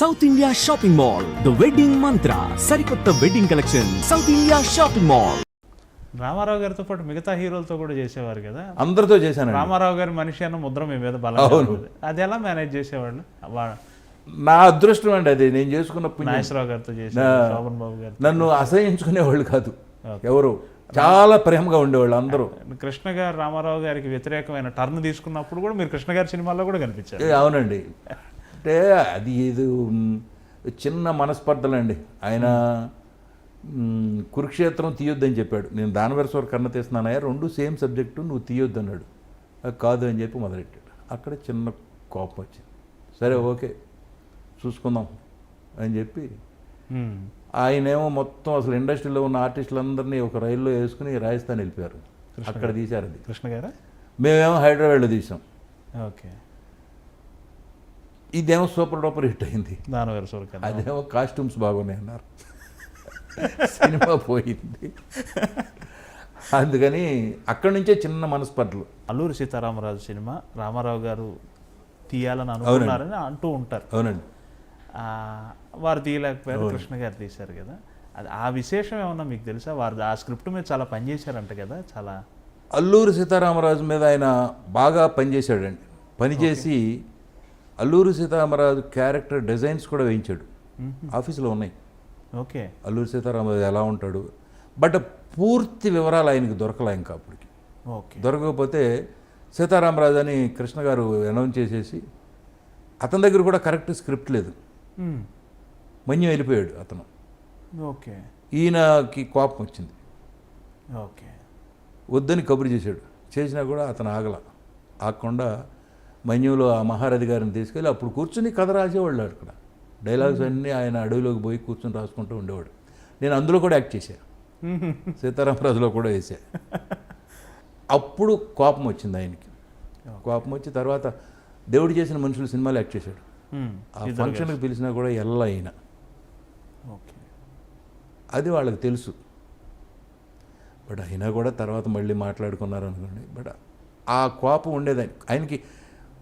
South India shopping mall the wedding Mantra సరికొత్త wedding collection South India shopping mall Ramarao గారితో పాటు మిగతా హీరోలతో కూడా చేసేవారు కదా? అందరితో చేశానండి. రామారావు గారి మనిషి అన్న ముద్ర మీ మీద. ఉంది. అది ఎలా మేనేజ్ చేసేవాళ్ళు? నా అదృష్టం అండి అది. నేను చేసుకున్న పుణ్యం. నాగేశ్వరరావు గారితో చేశారు నా- శోభన్ బాబు గారు నన్ను అసహించుకునేవాళ్ళు కాదు. ఎవరు? చాలా ప్రేమగా ఉండేవాళ్ళు అందరూ. కృష్ణ గారు రామారావు గారికి వ్యతిరేకమైన టర్న్ తీసుకున్నప్పుడు కూడా మీరు కృష్ణ గారి సినిమాల్లో కూడా కనిపించారు. అవునండి. అంటే అది ఇది చిన్న మనస్పర్ధలండి. ఆయన కురుక్షేత్రం తీయొద్దని చెప్పాడు. నేను దానవరస్వర కన్న తీస్తున్నానయ్యా రెండు సేమ్ సబ్జెక్టు నువ్వు తీయొద్దు అన్నాడు. "అది కాదు అని చెప్పి మొదలెట్టాడు. అక్కడ చిన్న కోపం వచ్చింది. సరే ఓకే చూసుకుందాం అని చెప్పి ఉమ్. ఆయనేమో మొత్తం అసలు ఇండస్ట్రీలో ఉన్న ఆర్టిస్టులందరినీ ఒక రైల్లో వేసుకుని రాజస్థాన్ వెళ్ళిపోయారు. అక్కడ తీశారు అది. కృష్ణ గారా? మేమేమో హైదరాబాద్లో తీసాం ఓకే. ఇదేమో సూపర్ డూపర్ హిట్ అయింది. అదేమో కాస్ట్యూమ్స్ బాగున్నాయి అన్నారు. సినిమా పోయింది. అందుకని అక్కడి నుంచే చిన్న మనస్పర్ధలు. అల్లూరి సీతారామరాజు సినిమా రామారావు గారు తీయాలని అనుకున్నారని అంటూ ఉంటారు. అవునండి. వారు తీయలేకపోయారు కృష్ణ గారు తీశారు కదా. అది ఆ విశేషం ఏమన్నా మీకు తెలుసా? వారు ఆ స్క్రిప్ట్ మీద చాలా పనిచేశారంట కదా చాలా అల్లూరి సీతారామరాజు మీద ఆయన బాగా పనిచేశాడండి. పనిచేసి అల్లూరి సీతారామరాజు క్యారెక్టర్ డిజైన్స్ కూడా వేయించాడు. ఆఫీసులో ఉన్నాయి. ఓకే. అల్లూరి సీతారామరాజు ఎలా ఉంటాడు? బట్ పూర్తి వివరాలు ఆయనకి దొరకలే ఇంకా అప్పటికి. ఓకే. దొరకకపోతే సీతారామరాజు అని కృష్ణ గారు అనౌన్స్ చేసేసి అతని దగ్గర కూడా కరెక్ట్ స్క్రిప్ట్ లేదు. మన్యం వెళ్ళిపోయాడు అతను. ఓకే. ఈయనకి కోపం వచ్చింది. ఓకే. వద్దని కబురు చేశాడు. చేసినా కూడా అతను ఆగల. ఆగకుండా మన్యంలో ఆ మహారథి గారిని తీసుకెళ్ళి అప్పుడు కూర్చుని కథ రాసేవాళ్ళు అక్కడ. డైలాగ్స్ అన్నీ ఆయన అడవిలోకి పోయి కూర్చొని రాసుకుంటూ ఉండేవాడు. నేను అందులో కూడా యాక్ట్ చేశాను సీతారామరాజులో కూడా వేసా అప్పుడు కోపం వచ్చింది ఆయనకి. కోపం వచ్చి తర్వాత దేవుడు చేసిన మనుషులు సినిమాలు యాక్ట్ చేశాడు. ఆ ఫంక్షన్కి పిలిచినా కూడా ఎల్ల అయినా ఓకే. అది వాళ్ళకి తెలుసు. బట్ అయినా కూడా తర్వాత మళ్ళీ మాట్లాడుకున్నారు అనుకోండి బట్ ఆ కోపం ఉండేది ఆయన- ఆయనకి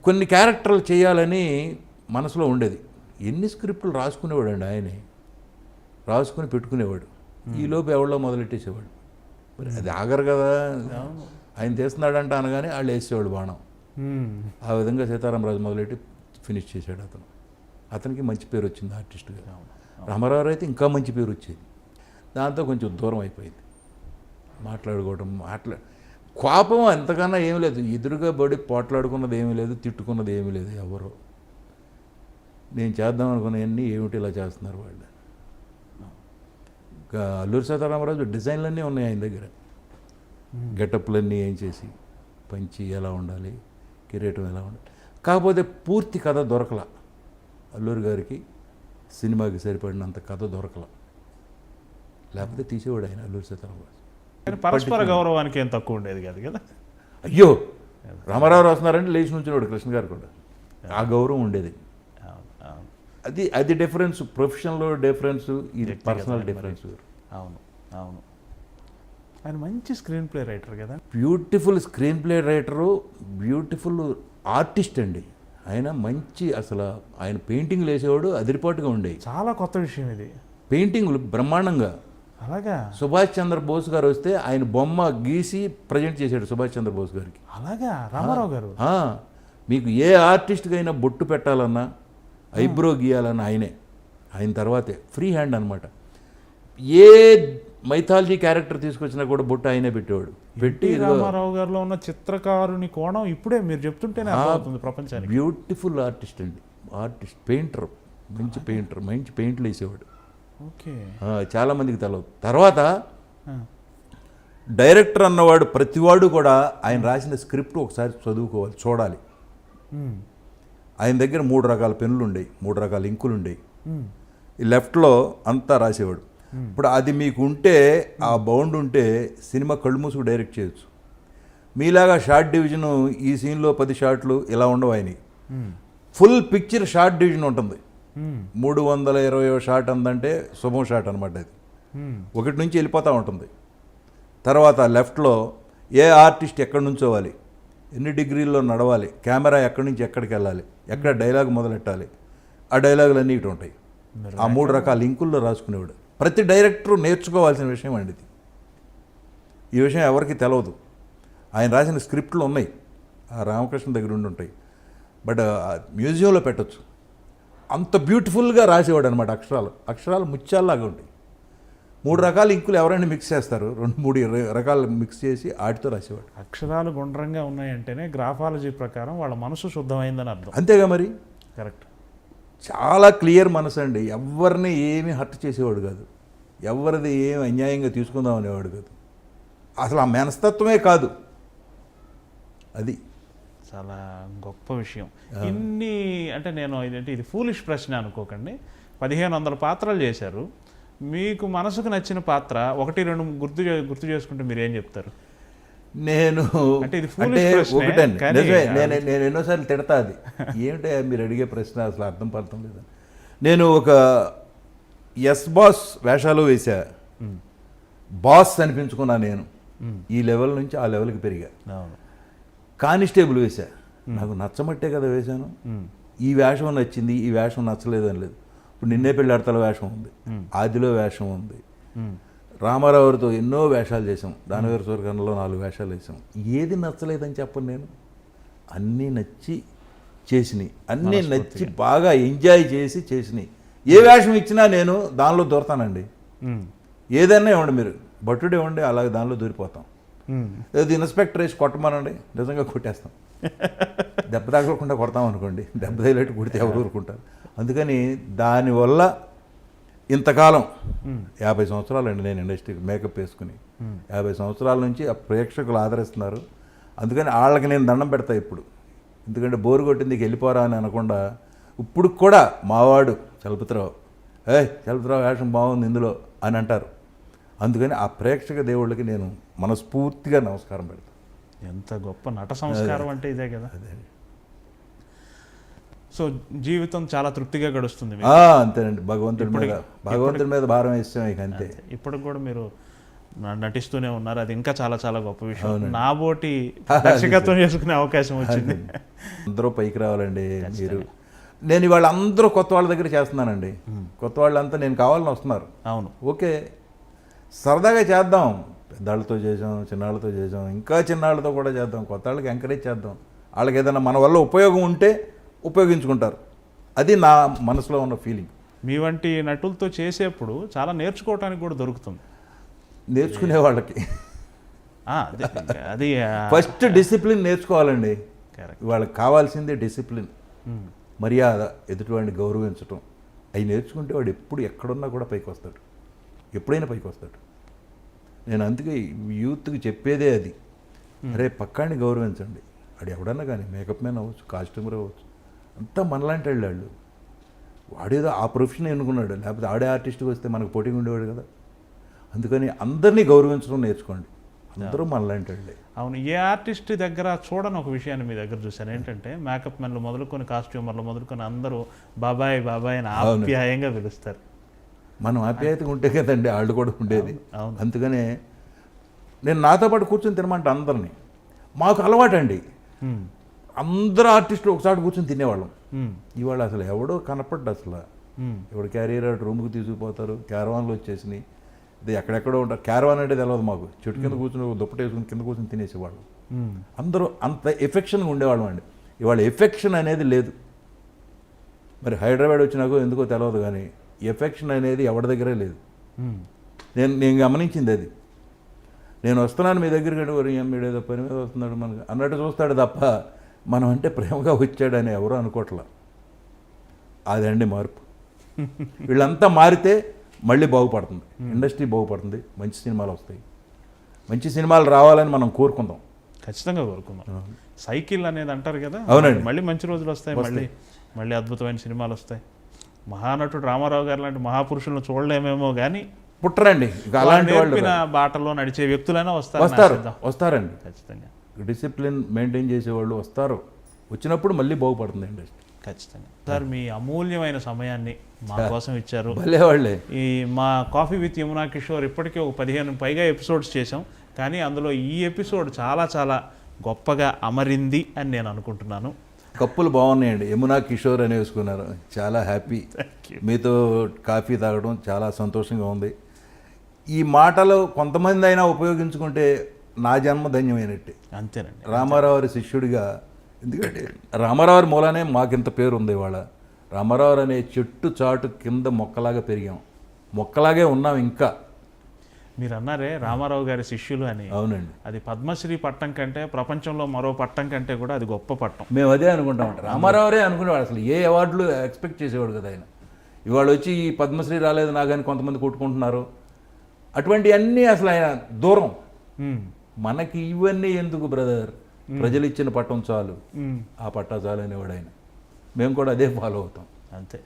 కొన్ని క్యారెక్టర్లు చేయాలని మనసులో ఉండేది. ఎన్ని స్క్రిప్టులు రాసుకునేవాడు అండి ఆయనే? రాసుకుని పెట్టుకునేవాడు. ఈలోపు ఎవరిలో మొదలెట్టేసేవాడు. మరి అది ఆగరు కదా. ఆయన చేస్తున్నాడంట అనగానే వాళ్ళు వేసేవాడు బాణం. ఆ విధంగా సీతారామరాజు మొదలెట్టి ఫినిష్ చేశాడు అతను. అతనికి మంచి పేరు వచ్చింది ఆర్టిస్ట్గా. రామారావు అయితే ఇంకా మంచి పేరు వచ్చేది. దాంతో కొంచెం దూరం అయిపోయింది. మాట్లాడుకోవడం మాట్లా కోపం అంతకన్నా ఏమి లేదు. ఎదురుగా పడి పోట్లాడుకున్నది ఏమీ లేదు తిట్టుకున్నది ఏమీ లేదు ఎవరు. నేను చేద్దాం అనుకున్నవన్నీ ఏమిటి ఇలా చేస్తున్నారు వాళ్ళు? ఇంకా అల్లూరి సీతారామరాజు డిజైన్లన్నీ ఉన్నాయి ఆయన దగ్గర. గెటప్లన్నీ ఏం చేసి పంచి ఎలా ఉండాలి కిరీటం ఎలా ఉండాలి. కాకపోతే పూర్తి కథ దొరకల. అల్లూరి గారికి సినిమాకి సరిపడినంత కథ దొరకల. లేకపోతే తీసేవాడు ఆయన అల్లూరి సీతారామరాజు. కానీ పరస్పర గౌరవానికి ఏం తక్కువ ఉండేది కాదు కదా. అయ్యో రామారావు రాస్తున్నారంటే లేచి నుంచున్నాడు కృష్ణ గారు కూడా. ఆ గౌరవం ఉండేది. అది అది డిఫరెన్స్ ప్రొఫెషన్లో డిఫరెన్స్ ఇది పర్సనల్ డిఫరెన్స్ అవును అవును. ఆయన మంచి స్క్రీన్ ప్లే రైటర్ కదా. Beautiful screen play writer beautiful artist అండి. ఆయన మంచి అసలు ఆయన పెయింటింగ్లు వేసేవాడు అదిరిపాటుగా ఉండేవి చాలా కొత్త విషయం ఇది. పెయింటింగ్లు బ్రహ్మాండంగా. అలాగా? సుభాష్ చంద్ర బోస్ గారు వస్తే ఆయన బొమ్మ గీసి ప్రజెంట్ చేశాడు సుభాష్ చంద్ర బోస్ గారికి. అలాగా? రామారావు గారు? మీకు ఏ ఆర్టిస్ట్కి అయినా బొట్టు పెట్టాలన్నా ఐబ్రో గీయాలన్నా ఆయనే. ఆయన తర్వాతే ఫ్రీ హ్యాండ్ అనమాట ఏ మైథాలజీ క్యారెక్టర్ తీసుకొచ్చినా కూడా బొట్టు ఆయనే పెట్టేవాడు. పెట్టి రామారావు గారిలో ఉన్న చిత్రకారుని కోణం ఇప్పుడే మీరు చెప్తుంటేనే ప్రపంచానికి. బ్యూటిఫుల్ ఆర్టిస్ట్ అండి. ఆర్టిస్ట్ పెయింటర్ మంచి పెయింటర్ మంచి పెయింట్లు వేసేవాడు. ఓకే. ఆ, చాలా మందికి తెలవదు. తర్వాత డైరెక్టర్ అన్నవాడు ప్రతివాడు కూడా ఆయన రాసిన స్క్రిప్ట్ ఒకసారి చదువుకోవాలి చూడాలి. ఆయన దగ్గర మూడు రకాల పెన్నులు ఉండేవి మూడు రకాల ఇంకులు ఉండేవి ఈ లెఫ్ట్లో అంతా రాసేవాడు. ఇప్పుడు అది మీకు ఉంటే ఆ బౌండ్ ఉంటే సినిమా కళ్ళు మూసుకు డైరెక్ట్ చేయొచ్చు. మీలాగా షార్ట్ డివిజన్ ఈ సీన్లో పది షాట్లు ఇలా ఉండవు ఆయన ఫుల్ పిక్చర్ షార్ట్ డివిజన్ ఉంటుంది. మూడు వందల ఇరవై షాట్ అందంటే శుభం షాట్ అనమాట అది ఒకటి నుంచి వెళ్ళిపోతూ ఉంటుంది. తర్వాత లెఫ్ట్లో ఏ ఆర్టిస్ట్ ఎక్కడి నుంచోవాలి ఎన్ని డిగ్రీల్లో నడవాలి కెమెరా ఎక్కడి నుంచి ఎక్కడికి వెళ్ళాలి ఎక్కడ డైలాగ్ మొదలెట్టాలి ఆ డైలాగులు అన్నీ ఇటు ఉంటాయి. ఆ మూడు రకాల లింకుల్లో రాసుకునేవాడు. ప్రతి డైరెక్టర్ నేర్చుకోవాల్సిన విషయం అండి ఇది. ఈ విషయం ఎవరికి తెలియదు ఆయన రాసిన స్క్రిప్ట్లు ఉన్నాయి. ఆ రామకృష్ణ దగ్గర ఉండి ఉంటాయి. బట్ మ్యూజియంలో పెట్టొచ్చు. అంత బ్యూటిఫుల్గా రాసేవాడు అనమాట అక్షరాలు. అక్షరాలు ముత్యాల్లాగా ఉంటాయి. మూడు రకాల ఇంకులు ఎవరైనా మిక్స్ చేస్తారు. రెండు మూడు రకాలు మిక్స్ చేసి ఆటితో రాసేవాడు. అక్షరాలు గుండ్రంగా ఉన్నాయంటేనే గ్రాఫాలజీ ప్రకారం వాళ్ళ మనసు శుద్ధమైందని అర్థం. అంతేగా మరి? కరెక్ట్. చాలా క్లియర్ మనసు అండి. ఎవరిని ఏమీ హర్ట్ చేసేవాడు కాదు. ఎవరిది ఏమి అన్యాయంగా తీసుకుందాం అనేవాడు కాదు. అసలు ఆ మనస్తత్వమే కాదు. అది. చాలా గొప్ప విషయం. ఇన్ని అంటే నేను ఇదేంటి ఇది ఫూలిష్ ప్రశ్న అనుకోకండి. పదిహేను వందల పాత్రలు చేశారు. మీకు మనసుకు నచ్చిన పాత్ర ఒకటి రెండు గుర్తు గుర్తు చేసుకుంటే మీరు ఏం చెప్తారు? నేను అంటే ఇది ఒకటండి. నిజమే నేను నేను ఎన్నోసార్లు తిడతా అది. ఏమిటో మీరు అడిగే ప్రశ్న అసలు అర్థం పడతాం లేదా నేను ఒక ఎస్ బాస్ వేషాలు వేసా బాస్ అనిపించుకున్నా నేను. ఈ లెవెల్ నుంచి ఆ లెవెల్కి పెరిగా. అవును. కానిస్టేబుల్ వేసా నాకు నచ్చమట్టే కదా వేశాను. ఈ వేషం నచ్చింది ఈ వేషం నచ్చలేదు అని లేదు. ఇప్పుడు నిన్నే పెళ్ళాడతల వేషం ఉంది. ఆదిలో వేషం ఉంది. రామారావుతో ఎన్నో వేషాలు చేసాం దానవీర సూర్యకర్ణలో నాలుగు వేషాలు వేసాం ఏది నచ్చలేదని చెప్పను నేను. అన్నీ నచ్చి చేసినాయి. అన్నీ నచ్చి బాగా ఎంజాయ్ చేసి చేసినాయి. ఏ వేషం ఇచ్చినా నేను దానిలో దూరతానండి. మ్మ్. ఏదైనా ఇవ్వండి మీరు. భట్టుడే ఇవ్వండి అలాగే దానిలో దూరిపోతాం. మ్మ్. ఏది ఇన్స్పెక్టర్ వేసి కొట్టమనండి. నిజంగా కొట్టేస్తాం. దెబ్బ తగలకుండా కొడతాం అనుకోండి. దెబ్బ తగిలేట్టు కొడితే ఎవరు ఊరుకుంటారు. అందుకని దానివల్ల ఇంతకాలం యాభై సంవత్సరాలండి నేను ఇండస్ట్రీకి మేకప్ వేసుకుని. యాభై సంవత్సరాల నుంచి ఆ ప్రేక్షకులు ఆదరిస్తున్నారు. అందుకని వాళ్ళకి నేను దండం పెడతా ఇప్పుడు. ఎందుకంటే బోరు కొట్టింది వెళ్ళిపోరా అని అనకుండా ఇప్పుడు కూడా మావాడు చలపతిరావు ఏ చలపతిరావు వేషం బాగుంది ఇందులో అని అంటారు. అందుకని ఆ ప్రేక్షక దేవుళ్ళకి నేను మనస్ఫూర్తిగా నమస్కారం పెడతాను ఎంత గొప్ప నట సంస్కారం అంటే ఇదే కదా. సో జీవితం చాలా తృప్తిగా గడుస్తుంది అంతేనండి. భగవంతుడి మీద భగవంతుడి మీద భారం వేస్తాం ఇక అంతే. ఇప్పటికి కూడా మీరు నటిస్తూనే ఉన్నారు. అది ఇంకా చాలా చాలా గొప్ప విషయం. నా బోటి దర్శకత్వం చేసుకునే అవకాశం వచ్చింది. అందరూ పైకి రావాలండి మీరు. నేను ఇవాళ అందరూ కొత్త వాళ్ళ దగ్గర చేస్తున్నానండి. కొత్త వాళ్ళంతా నేను కావాలని వస్తున్నారు. అవును. ఓకే. సరదాగా చేద్దాం. పెద్దాళ్ళతో చేసాం చిన్నాళ్ళతో చేసాం ఇంకా చిన్నాళ్ళతో కూడా చేద్దాం. కొత్త వాళ్ళకి ఎంకరేజ్ చేద్దాం. వాళ్ళకి ఏదైనా మన వల్ల ఉపయోగం ఉంటే ఉపయోగించుకుంటారు. అది నా మనసులో ఉన్న ఫీలింగ్ మీ వంటి నటులతో చేసేప్పుడు చాలా నేర్చుకోవటానికి కూడా దొరుకుతుంది. నేర్చుకునే వాళ్ళకి. అదే, ఫస్ట్ డిసిప్లిన్ నేర్చుకోవాలండి. వాళ్ళకి కావాల్సిందే డిసిప్లిన్ మర్యాద ఎదుటివాడిని గౌరవించటం. అవి నేర్చుకుంటే వాడు ఎప్పుడు ఎక్కడున్నా కూడా పైకి వస్తాడు. ఎప్పుడైనా పైకి వస్తాడు. నేను అందుకే యూత్కి చెప్పేదే అది. అరే పక్కాన్ని గౌరవించండి. వాడు ఎవడన్నా కానీ మేకప్ మ్యాన్ అవ్వచ్చు కాస్ట్యూమర్ అవ్వచ్చు. అంతా మనలాంటి వాళ్ళు వాడేదో ఆ ప్రొఫెషన్ ఎన్నుకున్నాడు. లేకపోతే ఆడే ఆర్టిస్ట్కి వస్తే మనకు పోటీగా ఉండేవాడు కదా. అందుకని అందరినీ గౌరవించడం నేర్చుకోండి. అందరూ మనలాంటి వాళ్ళే. అవును ఏ ఆర్టిస్ట్ దగ్గర చూడని ఒక విషయాన్ని మీ దగ్గర చూశాను. ఏంటంటే మేకప్ మెన్లు మొదలుకొని కాస్ట్యూమర్లు మొదలుకొని అందరూ బాబాయ్ బాబాయ్ అని ఆప్యాయంగా పిలుస్తారు. మనం ఆప్యాయతగా ఉంటే కదండి వాళ్ళు కూడా ఉండేది. అందుకనే నేను నాతో పాటు కూర్చొని తినమంట అందరినీ. మాకు అలవాటండి. అందరు ఆర్టిస్టులు ఒకసారి కూర్చొని తినేవాళ్ళం. ఇవాళ అసలు ఎవడో కనపడ్డు అసలు. ఎవడు క్యారియర్ రూమ్కి తీసుకుపోతారు క్యారవాన్లు వచ్చేసినాయి. ఇది ఎక్కడెక్కడో ఉంటారు. క్యారవాన్ అంటే తెలియదు మాకు. చెట్టు కింద కూర్చొని దుప్పటి వేసుకుని కింద కూర్చొని తినేసేవాళ్ళం. అందరూ అంత ఎఫెక్షన్గా ఉండేవాళ్ళం అండి. ఇవాళ ఎఫెక్షన్ అనేది లేదు. మరి హైదరాబాద్ వచ్చినాకో ఎందుకో తెలియదు కానీ ఎఫెక్షన్ అనేది ఎవరి దగ్గరే లేదు. నేను నేను గమనించింది అది. నేను వస్తున్నాను మీ దగ్గరికి వరి మీరు ఏదో పని మీద వస్తున్నాడు మనకు. అన్నట్టు చూస్తాడు తప్ప మనం అంటే ప్రేమగా వచ్చాడని ఎవరు అనుకోవట్లా అదండి మార్పు. వీళ్ళంతా మారితే మళ్ళీ బాగుపడుతుంది. ఇండస్ట్రీ బాగుపడుతుంది. మంచి సినిమాలు వస్తాయి. మంచి సినిమాలు రావాలని మనం కోరుకుందాం. ఖచ్చితంగా కోరుకుందాం. సైకిల్ అనేది అంటారు కదా అవునండి. మళ్ళీ మంచి రోజులు వస్తాయి మళ్ళీ మళ్ళీ అద్భుతమైన సినిమాలు వస్తాయి. మహానటుడు రామారావు గారు లాంటి మహాపురుషులను చూడలేమేమో కానీ పుట్టరండి. అలాంటి వాళ్ళు బాటలో నడిచే వ్యక్తులైనా వస్తారు. వస్తారు. వస్తారండి. ఖచ్చితంగా. డిసిప్లిన్ మెయింటైన్ చేసేవాళ్ళు వస్తారు. వచ్చినప్పుడు మళ్ళీ బాగుపడుతుంది ఇండస్ట్రీ ఖచ్చితంగా. సార్ మీ అమూల్యమైన సమయాన్ని మా కోసం ఇచ్చారు. వాళ్ళే. ఈ మా కాఫీ విత్ యమునా కిషోర్ ఇప్పటికే ఒక పదిహేను పైగా ఎపిసోడ్స్ చేసాం కానీ అందులో ఈ ఎపిసోడ్ చాలా చాలా గొప్పగా అమరింది అని నేను అనుకుంటున్నాను. కప్పులు బాగున్నాయండి. యమునా కిషోర్ అని వేసుకున్నారు. చాలా హ్యాపీ. మీతో కాఫీ తాగడం చాలా సంతోషంగా ఉంది. ఈ మాటలు కొంతమంది అయినా ఉపయోగించుకుంటే నా జన్మ ధన్యమైనట్టే. అంతేనండి. రామారావు శిష్యుడిగా ఎందుకంటే రామారావు మూలనే మాకింత పేరు ఉంది ఇవాళ. రామారావు అనే చెట్టు చాటు కింద మొక్కలాగా పెరిగాం. మొక్కలాగే ఉన్నాం ఇంకా. మీరు అన్నారే రామారావు గారి శిష్యులు అని. అవునండి. అది పద్మశ్రీ పట్టం కంటే ప్రపంచంలో మరో పట్టం కంటే కూడా అది గొప్ప పట్టం. మేము అదే అనుకుంటాం రామారావురే అనుకునేవాడు అసలు. ఏ అవార్డులు ఎక్స్పెక్ట్ చేసేవాడు కదా ఆయన. ఇవాళ వచ్చి ఈ పద్మశ్రీ రాలేదు నాగని కొంతమంది కొట్టుకుంటున్నారు. అటువంటివన్నీ అసలు ఆయన దూరం. మనకి ఇవన్నీ ఎందుకు బ్రదర్? ప్రజలు ఇచ్చిన పట్టం చాలు. ఆ పట్టా చాలు అనేవాడు ఆయన. మేము కూడా అదే ఫాలో అవుతాం. అంతే.